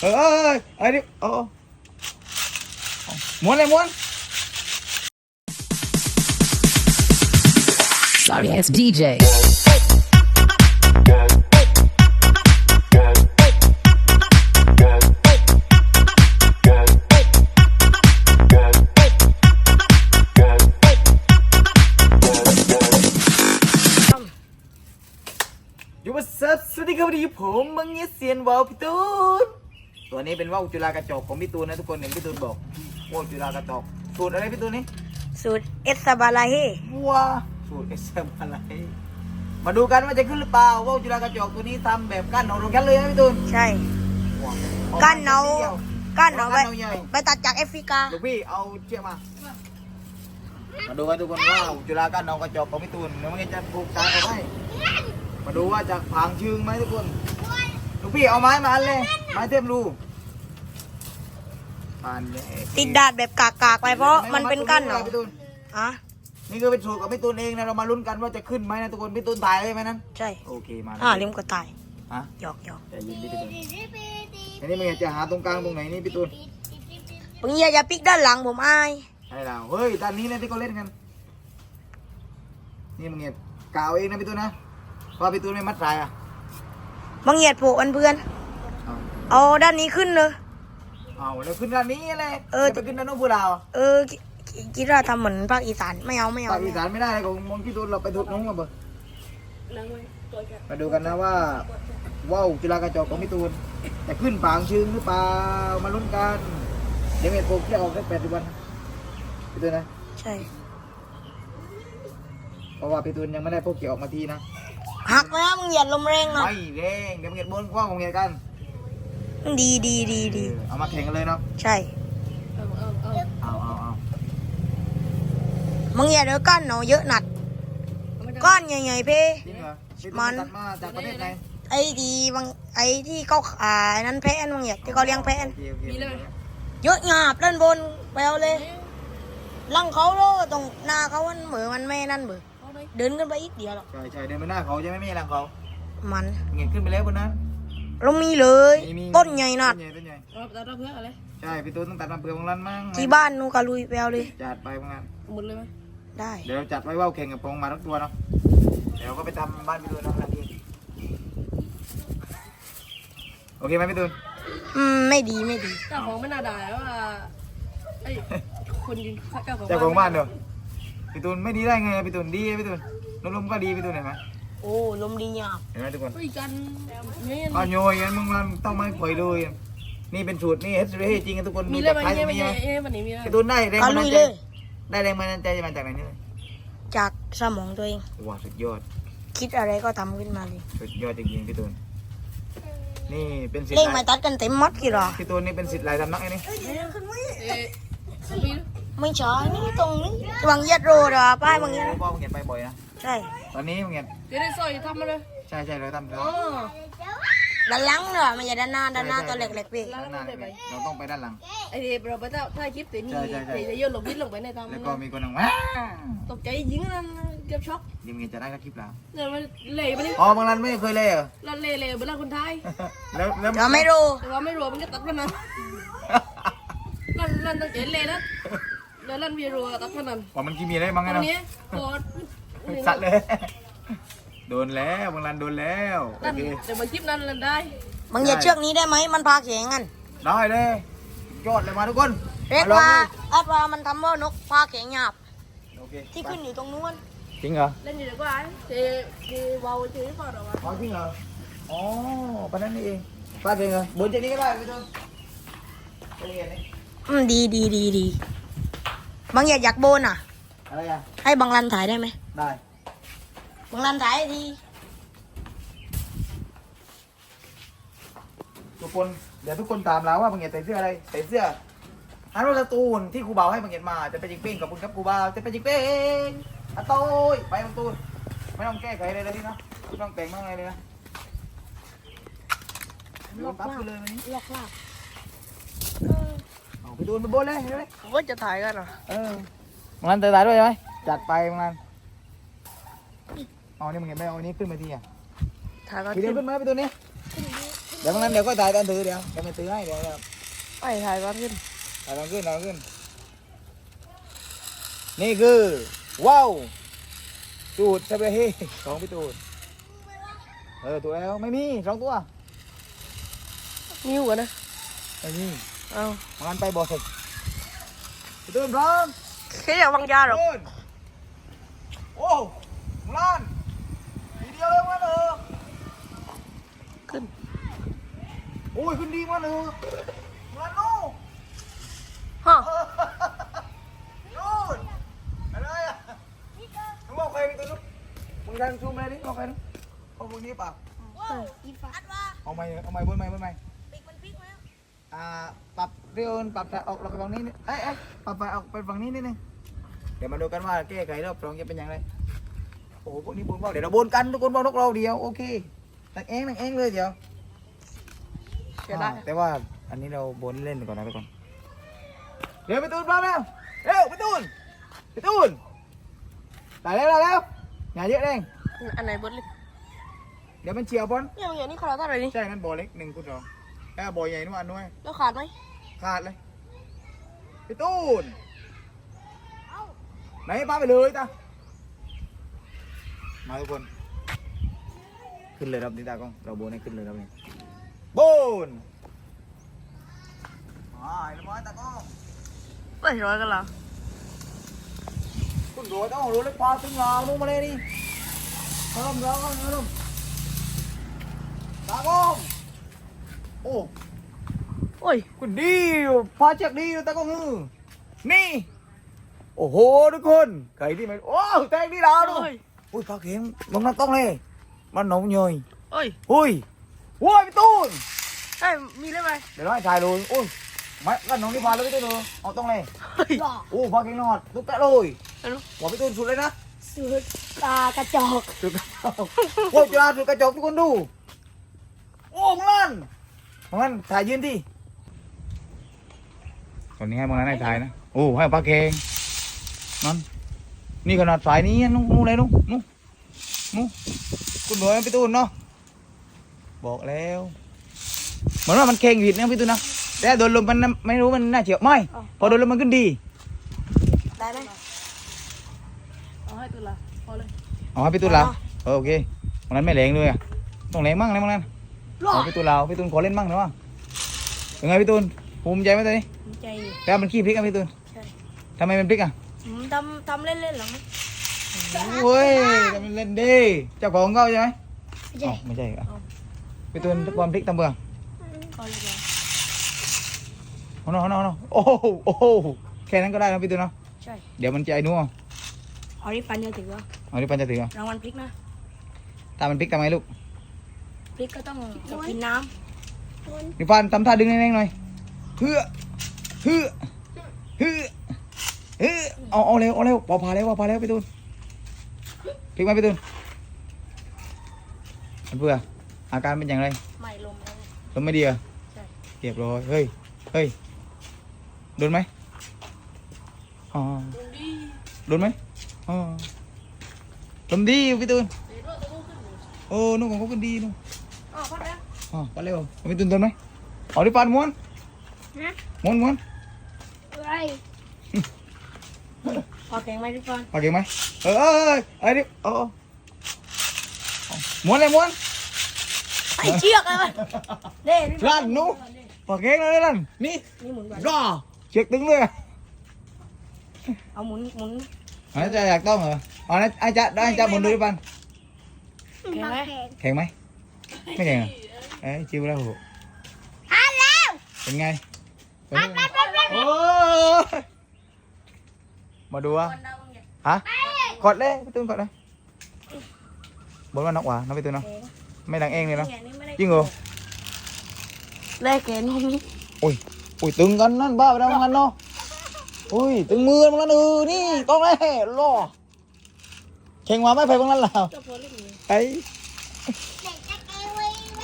เออเออเออเอ้ยนี่โอ้เอาม้วนเลยม้วน Sorry ass DJ. อยู่มาซับสวัสดีครับวันนี้ผมมังเงี้ยเซียนวาวพี่ตูน ตัวนี้เป็นว่าวจุฬากระจอกของพี่ตูนนะทุกคนเห็นพี่ตูนบอกว่าวจุฬากระจอกสูตรอะไรพี่ตูนนี่สูตรเอสซาบาลาเฮว้าสูตรเอสเอ็มอะไรมาดูกันว่าจะขึ้นหรือเปล่าว่าวจุฬากระจอกตัวนี้ทำแบบก้านหนอนลงกันเลยนะพี่ตูนใช่ว้าวก้านเนาดียวก้านเนาไปก้านเนาใหญ่ไปตัดจากแอฟริกาลูกพี่เอาเชือกมามาดูกันทุกคนว่าจุฬาก้านหนอนกระจอกของพี่ตูนเดี๋ยวมันจะถูกใจเอาไหมมาดูว่าจะผางชึงไหมทุกคน ลูกพี่เอาไม้มาอันเลยไม้เทียมรูปานเลยติดดาดแบบกากๆไปเพราะมันเป็นก้านเนาพี่ตูนอะนี่คือเป็นสูตรของพี่ตูนเองนะเรามาลุ้นกันว่าจะขึ้นไหมนะทุกคนพี่ตูนถ่ายเลยไหมนั้นใช่โอเคมาอ่าลิมก็ตายฮะหยอกหยอกใจเย็นพี่ตูนอันนี้มันจะหาตรงกลางตรงไหนนี่พี่ตูนมึงอย่าอย่าปิกด้านหลังผมอายใช่แล้วเฮ้ยด้านนี้นะที่เขาเล่นกันนี่มึงเนี่ยกาวเองนะพี่ตูนนะเพราะว่าพี่ตูนไม่มัดสายอะ มึงเหยียดโผอันเพื่อนเอาเอาด้านนี้ขึ้นเลยเอาแล้วขึ้นด้านนี้แหละเออจะไปขึ้นด้านโน้นพูดาวเออคิคิคิดว่าทำเหมือนภาคอีสานไม่เอาไม่เอาภาคอีสานไม่ได้เลยของมองพี่ตูนเราไปทุดน้องมาเบอร์มาดูกันนะว่าว่าวจุฬากระจอกของพี่ตูนจะขึ้นปางชึงหรือเปล่ามาลุ้นกันเดี๋ยวเม็ดโปกจะออกได้แปดสิบวันพี่ตูนนะใช่เพราะว่าพี่ตูนยังไม่ได้พวกเกี่ยวออกมาทีนะ หักนะมึงเหยียดลมแรงหน่อยไม่เร่งเดี๋ยวเม็ดบนกว้างของเม็ดกัน ดีดีดีดีเออเอามาแข่งกันเลยเนาะใช่ เอาเอาเอามึงเหยียดเออก้านเนาเยอะหนัด ก้อนใหญ่ๆเพ่จริงเหรอพี่ตูมันตัดมาจากประเทศไหนไอ้ดีบางไอ้ที่เขาขายนั้นแพะมึงเหยียดที่เขาเลี้ยงแพะโอเคโอเคมีเลยเยอะหยาบด้านบนไปเอาเลยลังเขาโลตรงหน้าเขามันเหมือนมันไม่นั่นเบื่อ เดินกันไปอีกเดียวหรอกใช่ใช่เดินไปหน้าเขาจะไม่มีหลังเขามันเงียบขึ้นไปแล้วบนนั้นเรามีเลย มีมีต้นใหญ่นัดต้นใหญ่ต้นใหญ่เราตัดเราเพื่ออะไรใช่พี่ตูนต้องตัดมาเปลือกของรันมั่งที่บ้านนูกะลุยไปเอาเลย จัดไปบางงานหมดเลยไหมได้เดี๋ยวจัดไว้ว่าวแข่งกับพงมาทั้งตัวเนาะเดี๋ยวก็ไปทำบ้านพี่ตูนเนาะนาทีโอเคไหมพี่ตูนอืมไม่ดีไม่ดีเจ้าของไม่น่าด่าว่าไอ้คนยิงเจ้าของเจ้าของบ้านเด้อ พี่ตูนไม่ดีได้ไงพี่ตูนดีพี่ตูนลมๆก็ดีพี่ตูนเห็นไหมโอ้ลมดีหยาบเห็นไหมทุกคนคุยกันเนี่ยอ้าวโยยงั้นมึงมันต้องไม่ปล่อยเลยนี่เป็นสูตรนี่เอสเรย์จริงๆทุกคนมีดูเลยจากไหมท้ายตรเนี่ยงนี้ไหมเนี่ยวันนี้มีอะไรพี่ตูนได้แรงกะบันลุดายลใจเลย ได้แรงบันดาลใจมาจากไหนเนี่ยจากสมองตัวเอง ว้าวสุดยอด คิดอะไรก็ทำขึ้นมาเลยสุดยอดจริงๆพี่ตูน นี่เป็นสิทเล่งธิ์ไม่ตัดกันเต็มมัดกี่หรอพี่ตูนนี่เป็นสิทธิ์หลายสำนักไอ้นี่เอ๊ะมี ไม่ใช่นี่ตรงนี้บางเหยียดโรดอะป้ายบางเหยียดพ่อมึงเห็นไปบ่อยนะ ใช่ตอนนี้มึงเห็นเดี๋ยวได้ซอยทำมาเลยใช่ใช่เราทำแล้วอ๋อด้านหลังเนอะไม่ใช่ด้านหน้าด้านหน้าตัวเล็กๆพี่แล้วด้านหน้าได้ไปเราต้องไปด้านหลังไอ้เดี๋ยวเราไปถ่ายคลิปเดี๋ยวนี้ใช่ใช่ใช่เดี๋ยวจะโยนลงวิดลงไปในตามแล้วก็มีคนหนึ่งว้าตกใจยิงนั่นเกือบช็อกเดี๋ยวมึงจะได้สักคลิปแล้วเนี่ยมันเละไปเลยอ๋อบางรันไม่เคยเลยเหรอเราเละเละเวลาคนไทยแล้วแล้วเราไม่รู้แต่ว่าไม่รู้มันก็ตัดมันนั้นลั่นลั่นตั้งใจเละนะ แล้วลั่นวีรัวตัดมันนั้นว่ามันกี่มีอะไรบ้างไงตอนเนาะนี้พอสัตว์เลย โดนแล้วบางรันโดนแล้วโอลั่นเคเดี๋ยวมาคลิปนั้นลั่นได้บางเหยียดเชือกนี้ได้ไหมมันพาแข็งกันได้เลยยอดเลยมาทุกคนเรียกลองว่าดิอัดว่ามันทำว่านกพาแข็งหยาบโอเคที่ขึ้นอยู่ตรงนู้นจริงเหรอเล่นอยู่ดีกว่าเจเจวาวเจฟอร์ดวะอ๋อจริงเหรออ๋อปะนั้นนี่เองป้าเก่งเหรอบนจากนี้ก็ได้พี่ตูนไปเรียนนี่อืมดีดีดีดี บางเหยียดอยากโบนอะ อะไรอะ ให้บางรันถ่ายได้ไหมได้ บางรันถ่ายให้ทีทุกคน เดี๋ยวทุกคนตามเราว่าบางเงียใส่เสื้ออะไร ใส่เสื้อฮันโรสตูนที่ครูบ่าวให้บางเงียมาจะเป็นจิงเป้งกับคุณครับครูบ่าวจะเป็นจิงเป้งอะโต้ยไปบางตูนไม่ต้องแก้ไขอะไรเลยนี่นะไม่ต้องแต่งมากอะไรเลยนะโยนปั๊บไปเลยวันนี้ลอกลากเอา ไปดูนไปโบนเลยเห็นไหมผมก็จะถ่ายกันเหรอเออมังนันเตะตายด้วยไหมจัดไปมังนันเอานี่มึงเห็นไหมเอาอันนี้ขึ้นมาทีอะถ่ายก็ทีเดียวขึ้นไหมไปตัวนี้ดี๋ยวตรงนั้นเดี๋ยวก็ถ่ายตอนถือเดี๋ยวเดี๋ยวไม่ถือให้เดี๋ยวครับไปถ่ายก่อนขึ้นถ่ายตอนขึ้นตอนขึ้น นี่คือว้าวจูดสเปรย์เฮของพี่ตูนเออตัวแล้วไม่มีสองตัวนิ้วกันนะไม่มี เอามันไปบ่อสุกพี่ตูนพร้อมแค่อยากวางยาหรอกตูนโอ้มึงล้านทีเดียวเลยมันเออขึ้น โอ้ยขึ้นดีมากเลยมึงล้านนู่ฮะนู่นอะไรอะมึงบอกใครพี่ตูนลูกมึงดันซูมเลยดิบอกใครลูกเอาพวกนี้เปล่าเอาไม้เอาไม้บนไม้บนไม้ อ่าปรับเรื่องปรับออกเราไปฝั่งนี้นิดเอ้ยเอ้ยปรับไปออกไปฝั่งนี้นิดนึงเดี๋ยวมาดูกันว่าแก้ไขรอบสองจะเป็นอย่างไรโอ้โหพวกนี้บนบอกเดี๋ยวเราบนกันทุกคนบอกนกเราเดียวโอเคนักเองนักเองเลยเดี๋ยวจะได้อ่าแต่ว่าอันนี้เราบนเล่นก่อนนะทุกคนเดี๋ยวไปตูนพร้อมแล้วเร็วไปตูนไปตูนตายแล้วตายแล้วอย่าเยอะเองอันไหนบดเล็กเดี๋ยวมันเฉียวบอลเนี่ยมันอย่างนี้ขนาดเท่าไหร่นี่ใช่นั้นบอลเล็กหนึ่งคุณสอง แค่บอลใหญ่นู่นอันนู้นแล้วขาดไหมขาดเลยพี่ตูนไหนป้าไปเลยตามาทุกคน ขึ้นเลยครับนี่ตากล้องเราโบนให้ขึ้นเลยครับนี่โบนอ่าไอ้ละม้อยตากล้องไปร้อยกันแล้วคุณรู้ต้องรู้เลยปลาตึงงาลงมาเลยนี่เริ่มเริ่มเริ่มตากล้อง โอ้โอ้ยคุณดีพาจากดีตากล้องฮือนี่ โอ้โหทุกคนไก่ที่มันโอ้แตงนี่ดาวด้วยโอ้ยอุ้ยปลาเข็งลงน้ำต้องเลยมันหนองเยยโอ้ยอุ้ยโว้ยพี่ตูนเอ้ยมีได้ไหมเดี๋ยวเราให้ถ่ายเลยอุ้ยไม่กันหนองนี่พาเลยพี่ตูนเลยเอาต้องเลยเฮ้ยโอ้ปลาเข็งนอดตุ๊กแกเลยเอาดูบอกพี่ตูนสุดเลยนะสุดตากระจอกสุดกระจกโอ้ยจุฬาสุดกระจกทุกคนดูโอ้มังลัน มังลันถ่ายยืนที่ตอนนี้ให้มังลันให้ถ่ายนะ โอ้ให้ปลาเข็งนั่นนี่ขนาดสายนี้นู่นนู่นเลยนู่นนู่นนู่นคุณบอกให้พี่ตูนเนาะ บอกแล้วเหมือนว่ามันเข่งผิดนะพี่ตูนนะแต่โดนลมมันน่ะไม่รู้มันน่าเฉียวไม่ พอโดนลมมันขึ้นดี ได้ไหมเอาให้ตัวละพอเลย เอาให้พี่ตูนเราเออโอเคมันนั้นไม่แรงเลยอะต้องแรงมั่งนะมันนั้น เอาพี่ตูนเราพี่ตูนขอเล่นมั่งหน่อยว่าเป็นไงพี่ตูนภูมิใจไหมตอนนี้ภูมิใจอยู่แต่มันขี้พริกอะพี่ตูนใช่ทำไมมันพริกอะผมทำทำเล่นๆเหรอครับโอ้ยทำมันเล่นดิเจ้าของเขาใช่ไหมไม่ใช่อ๋อไม่ใช่เหรอพี่ตูนความพริกตำเบืองก็เลยว่าเอาเนาะเอาเนาะเอาเนาะโอ้โหโอ้โหแค่นั้นก็ได้นะพี่ตูนเนาะใช่เดี๋ยวมันจะไอ้นู้นเอาเอาที่ฟันเดียวถือว่าเอาที่ปันจะถือเอารางวัลพริกนะตามมันพริกทำไมลูก พริกก็ต้องกินน้พี่ปันทำท่าดึงแรงๆหน่อยเฮือเฮือเฮือเฮือเอาเอาเร็วเอาเร็วพอพาแล้วพอพาแล้วพี่ตูนพริกไหมพี่ตูนมันเบื่ออาการเป็นอย่างไรำไม่ลมแล้ว ลมไม่ดีเหรอะใช่ เรียบร้อยเฮ้ยเฮ้ยโดนไหมอ๋อโดนไหมอ๋อลมดีพี่ตูนโอ้นุ่งของเขาขึ้นดีนุ่งอ๋อ พอแล้วอ๋อไปเร็วเอาพี่ตูนโดนไหมเอาดิปันม้วนฮะม้วนม้วนอะไรพอแข็งไหมทุกคนปากเก่งไหมเออเออเออเออดิเออเออเอาม้วนเลยม้วนไอ้เชือกอะไรเด้พี่ลั่นหนูปากเก่งเลยลั่นนี่นี่หมุนก่อนรอเช็คตึงเลยอะเอาหมุนหมุนอันนั้นจะอยากต้องเหรออันนั้นไอ้จะได้จะหมุนดูดิปันแข็งไหมแข็งไหมไม่แข็งอะ เอ้ยชิวแล้วโหอ่านแล้วเป็นไงเป็นไงโอ้ยมาดูอะฮะกดเลยพี่ตูนกดเลยบนว่านักหวาน้องพี่ตูนเนาะไม่ดังเองเลยเนาะจริงเหรอแลกเกณฑ์ห้องนี้อุ้ยอุ้ยตึงกันนั่นบ้าไปแล้วงั้นเนาะอุ้ยตึงมือมันนั่นเออนี่ต้องเลยรอแข่งมาไม่ไปบางนั้นหรอไอ้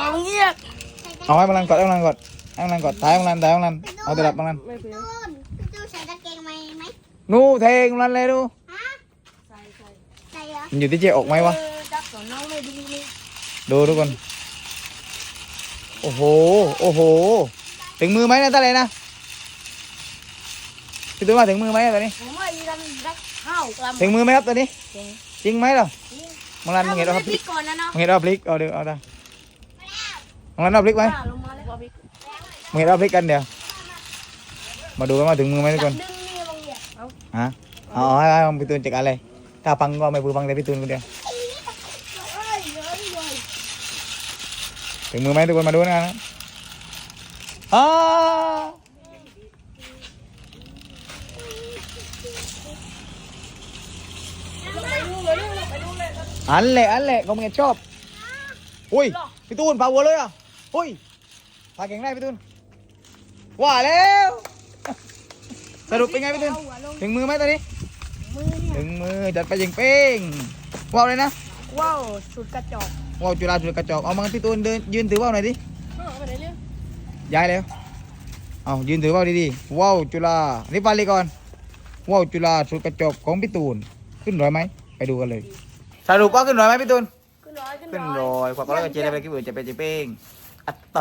ลองเงียบเอาให้บางนั้นกดให้บางนั้นกดให้บางนั้นกดถ่ายบางนั้นถ่ายบางนั้นเอาแต่ดับบางนั้นไม่เป็นไรตูนพี่ตูนใส่ตะเกียงไหมไหมนู่เทงบางนั้นเลยดูฮะใส่ใส่ใส่เหรอมันอยู่ที่เจออกไหมวะเออจับสอนน้องไม่ดีนี่ดูทุกคนโอ้โหโอ้โหถึงมือไหมนะตาเลยนะพี่ตูนว่าถึงมือไหมตอนนี้ผมว่าอีรันได้ข้าวกลัมถึงมือไหมครับตอนนี้จริงจริงไหมเหรอมังรันมึงเห็นเอาพพลิลิกกก่อนนะเนาะมึงเห็นเอาพลิกเอาเดี๋ยวเอาได้มั งรันเอาพลิกไหมป้าลงมาเลยมึงเห็นเอาพลิกกันเดี๋ยว มาดูกันว่าถึงมือไหมทุกคนดึงนี่ลงเนี่ยเอาฮะเอาเอาให้ให้พี่ตูนจัดการเลยถ้าฟังก็ไม่พูดฟังแต่พี่ตูนคนเดียวถึงมือไหมทุกคนมาดูนะอ้าอันแหละอันแหละเขาเห็นชอบ อุ้ย พี่ตูนพาวัวเลยอะ อุ้ยพาเก่งได้พี่ตูนว่าแล้ว สรุปเป็นไงพี่ตูนถึงมือไหมตอนนี้ มือเนี่ยถึงมือจัดไปยิงเป้งว้าวเลยนะว้าวสุดกระจอกว้าวจุฬาจุฬากระจอกเอามาพี่ตูนเดินยืนถือว่าวหน่อยดิเออไปไหนเนี่ยย้ายแล้วเอายืนถือว่าวดีๆว้าวจุฬานี่ฟันเลยก่อนว้าวจุฬาสุดกระจอกของพี่ตูนขึ้นร้อยไหมไปดูกันเลยสรุปว่าขึ้นร้อยไหมพี่ตูนขึ้นร้อยขึ้นขึ้นร้อยร้อยความก็แล้วก็เจได้ไปกี่เบื่อจะไปเจเป้ง อัตโต